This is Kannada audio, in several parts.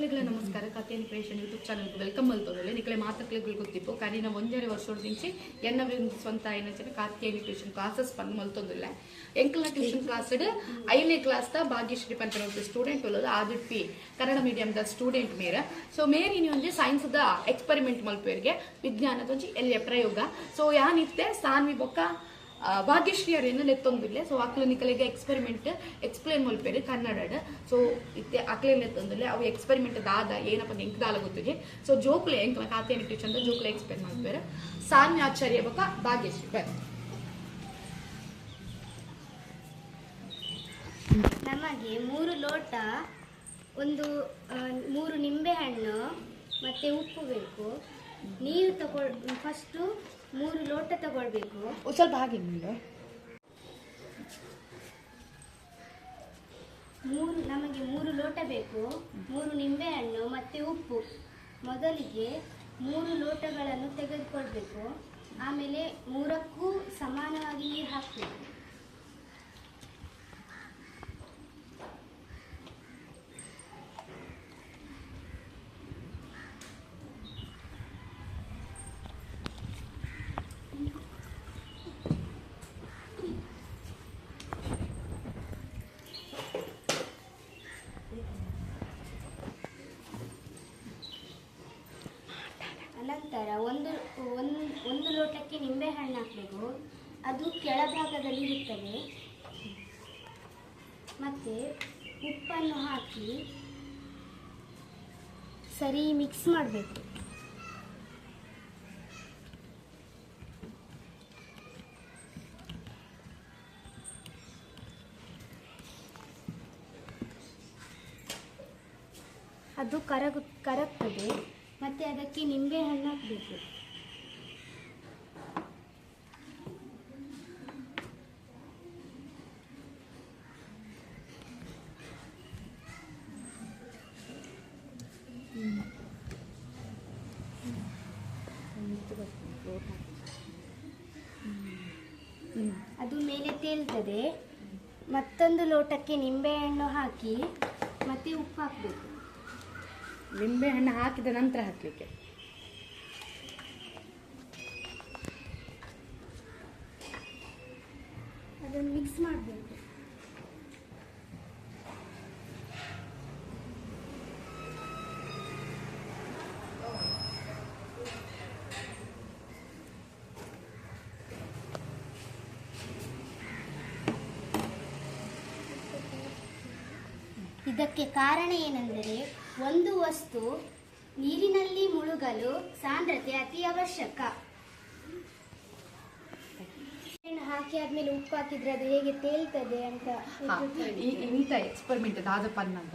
ನಮಸ್ಕಾರ. ಕಥೆಯನ್ನು ಕ್ರಿಯೇಷನ್ ಯೂಟ್ಯೂಬ್ ಚಾನಲ್ಗೆ ವೆಲ್ಕಮ್ ಮಲ್ತೋದಲ್ಲಿ ನಿಕ್ಲೆ ಮಾತಕ್ಲಿಗಳು ಗೊತ್ತಿಪ್ಪು ಕರೀನ ಒಂಜರೆ ವರ್ಷದ ನಿಂಚಿ ಎನ್ನ ಸ್ವಂತ ಏನಂಚನೆ ಕಾರ್ತಿಯನಿ ಟ್ಯೂಷನ್ ಕ್ಲಾಸಸ್ ಪಂದ್ ಮಲ್ತೊಂದಿಲ್ಲ ಎಂಕಲ್ನ ಟ್ಯೂಷನ್ ಕ್ಲಾಸ್ ಐದನೇ ಕ್ಲಾಸ್ ದ ಭಾಗ್ಯಶ್ರೀ ಪಂತ ಸ್ಟೂಡೆಂಟ್ ಉಳ್ಳದು ಆದಿಟ್ಟಿ ಕನ್ನಡ ಮೀಡಿಯಂ ದ ಸ್ಟೂಡೆಂಟ್ ಮೇರ. ಸೊ ಮೇರ್ ಇನಿ ಒಂಜಿ ಸೈನ್ಸ್ ದ ಎಕ್ಸ್ಪೆರಿಮೆಂಟ್ ಮಲ್ಪೇರಿಗೆ ವಿಜ್ಞಾನದ ಒಂಜಿ ಎಲ್ಲಿಯ ಪ್ರಯೋಗ. ಸೊ ಯಾನಿತ್ತೆ ಸಾನ್ವಿ ಬೊಕ್ಕ ಭಾಗ್ಯಶ್ರೀ ಅವರೇನು ಲೆತ್ತೊಂದಿಲ್ಲ ಸೊ ಆಕ್ಲ ನಿಕಲಿಗೆ ಎಕ್ಸ್ಪೆರಿಮೆಂಟ್ ಎಕ್ಸ್ಪ್ಲೇನ್ ಮಲ್ಪೇರಿ ಕನ್ನಡ ಸೊ ಇತ್ತೆ ಅಕ್ಲೆ ನೆತ್ತೊಂದಿಲ್ಲೆ ಅವು ಎಕ್ಸ್ಪೆರಿಮೆಂಟ್ ದಾದ, ಏನಪ್ಪ ಎಂಕ್ ದಾಲ ಗೊತ್ತಿಗೆ. ಸೊ ಜೋಕ್ಲೆ, ಎಂಕ್ಲ ಖಾತೆ ಟ್ಯೂಷನ್ ಜೋಕ್ಲೆ ಎಕ್ಸ್ಪ್ಲೇನ್ ಮಾಡ್ತಾರೆ ಸಾನ್ಯ ಆಚಾರ್ಯ ಬಕ ಭಾಗ್ಯಶ್ರೀ. ಬರ್ ನಮಗೆ ಮೂರು ಲೋಟ, ಒಂದು ಮೂರು ನಿಂಬೆಹಣ್ಣು, ಮತ್ತೆ ಉಪ್ಪು ಬೇಕು. ನೀರು ತಗೊಳ್ ಫಸ್ಟು ಮೂರು ಲೋಟ ತಗೊಳ್ಬೇಕು. ಸ್ವಲ್ಪ ಹಾಗೆ ನಿಮ್ಗೆ ಮೂರು ನಮಗೆ ಮೂರು ಲೋಟ ಬೇಕು. ಮೂರು ನಿಂಬೆಹಣ್ಣು ಮತ್ತು ಉಪ್ಪು. ಮೊದಲಿಗೆ ಮೂರು ಲೋಟಗಳನ್ನು ತೆಗೆದುಕೊಳ್ಬೇಕು. ಆಮೇಲೆ ಮೂರಕ್ಕೂ ಸಮಾನವಾಗಿ ನೀರು ಹಾಕಬೇಕು. ಅನಂತರ ಒಂದು ಒಂದು ಒಂದು ಲೋಟಕ್ಕೆ ನಿಂಬೆಹಣ್ಣು ಹಾಕಬೇಕು. ಅದು ಕೆಳಭಾಗದಲ್ಲಿ ಇರುತ್ತದೆ ಮತ್ತು ಉಪ್ಪನ್ನು ಹಾಕಿ ಸರಿ ಮಿಕ್ಸ್ ಮಾಡಬೇಕು. ಅದು ಕರಗು ಕರಗ್ತದೆ. ಮತ್ತು ಅದಕ್ಕೆ ನಿಂಬೆಹಣ್ಣು ಹಾಕಬೇಕು. ಅದು ಮೇಲೆ ತೇಲ್ತದೆ. ಮತ್ತೊಂದು ಲೋಟಕ್ಕೆ ನಿಂಬೆಹಣ್ಣು ಹಾಕಿ ಮತ್ತೆ ಉಪ್ಪು ಹಾಕಬೇಕು. ನಿಂಬೆ ಹಣ್ಣು ಹಾಕಿದ ನಂತರ ಹಾಕಲಿಕ್ಕೆ. ಅದನ್ನು ಮಿಕ್ಸ್ ಮಾಡಬೇಕು. ಇದಕ್ಕೆ ಕಾರಣ ಏನೆಂದರೆ ಒಂದು ವಸ್ತು ನೀರಿನಲ್ಲಿ ಮುಳುಗಲು ಸಾಂದ್ರತೆ ಅತಿ ಅವಶ್ಯಕ. ಹಾಕಿ ಆದ್ಮೇಲೆ ಉಪ್ಪು ಹಾಕಿದ್ರೆ ಅದು ಹೇಗೆ ತೇಲ್ತದೆ ಅಂತ ಇಂಥ ಎಕ್ಸ್ಪರಿಮೆಂಟ್ ದಾದ ಪನ್ನಗ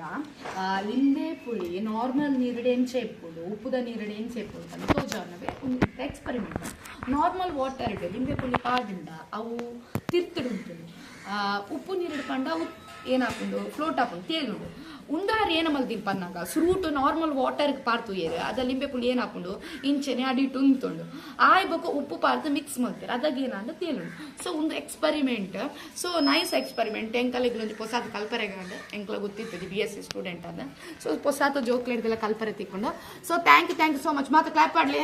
ಆ, ಲಿಂಬೆ ಪುಳಿ ನಾರ್ಮಲ್ ನೀರುಡೆ ಎಂಚೆ ಇಪ್ಪುಡು ಉಪ್ಪುದ ನೀರುಡೆ ಎಂಚೆ ಇಪ್ಪುಡು ಅಂತ ತೋಜಾನವೇ ಒಂದು ಎಕ್ಸ್ಪೆರಿಮೆಂಟ್ ನಾರ್ಮಲ್ ವಾಟರ್ ಇಡು ಲಿಂಬೆ ಪುಳಿ ಪಾಡಿಂದ ಅವು ತಿರ್ತಿಡುಂಟು. ಆ, ಉಪ್ಪು ನೀರು ಅವು ಆಪುಂಡು ತೇಲುಡು ಉಂಡಾರು ಏನ ಮಲ್ದಿನ್ ಪನ್ನಗ ಫ್ರೂಟ್ ನಾರ್ಮಲ್ ವಾಟರ್ಗೆ ಪಾರ್ತು ಏರು, ಅದ ಲಿಂಬೆ ಪುಳಿ ಏನಾಪುಂಡು ಇಂಚೆನೆ ಅಡಿಟ್ಟು ಉಂತುಂಡು ಆಯ್ ಬೊಕ ಉಪ್ಪು ಪಾರ್ದು ಮಿಕ್ಸ್ ಮಾಡ್ತಾರೆ, ಅದಾಗ ಏನಂದ ತೇಲುಂಡು ಸೊ ಒಂದು ಎಕ್ಸ್ಪರಿಮೆಂಟ್ ಸೊ ನೈಸ್ ಎಕ್ಸ್ಪರಿಮೆಂಟ್ ಎಂಕಲ್ ಒಂದು ಪೊಸಾದ ಕಲ್ಪರೆಗಾಂಡ ಎಂಕಲ ಗೊತ್ತಿತ್ತು ಬಿ ಎಸ್ ಸಿ ಸ್ಟೂಡೆಂಟ್ ಅದ. ಸೊ ಪೊಸಾತ ಜೋಕ್ಲೆಡ್ದೆಲ್ಲ ಕಲ್ಪರೆ ತಿಕ್ಕೊಂಡು. So thank you thank you so much ಮಾತು ಕ್ಲಾಪ್ ಮಾಡಲಿ.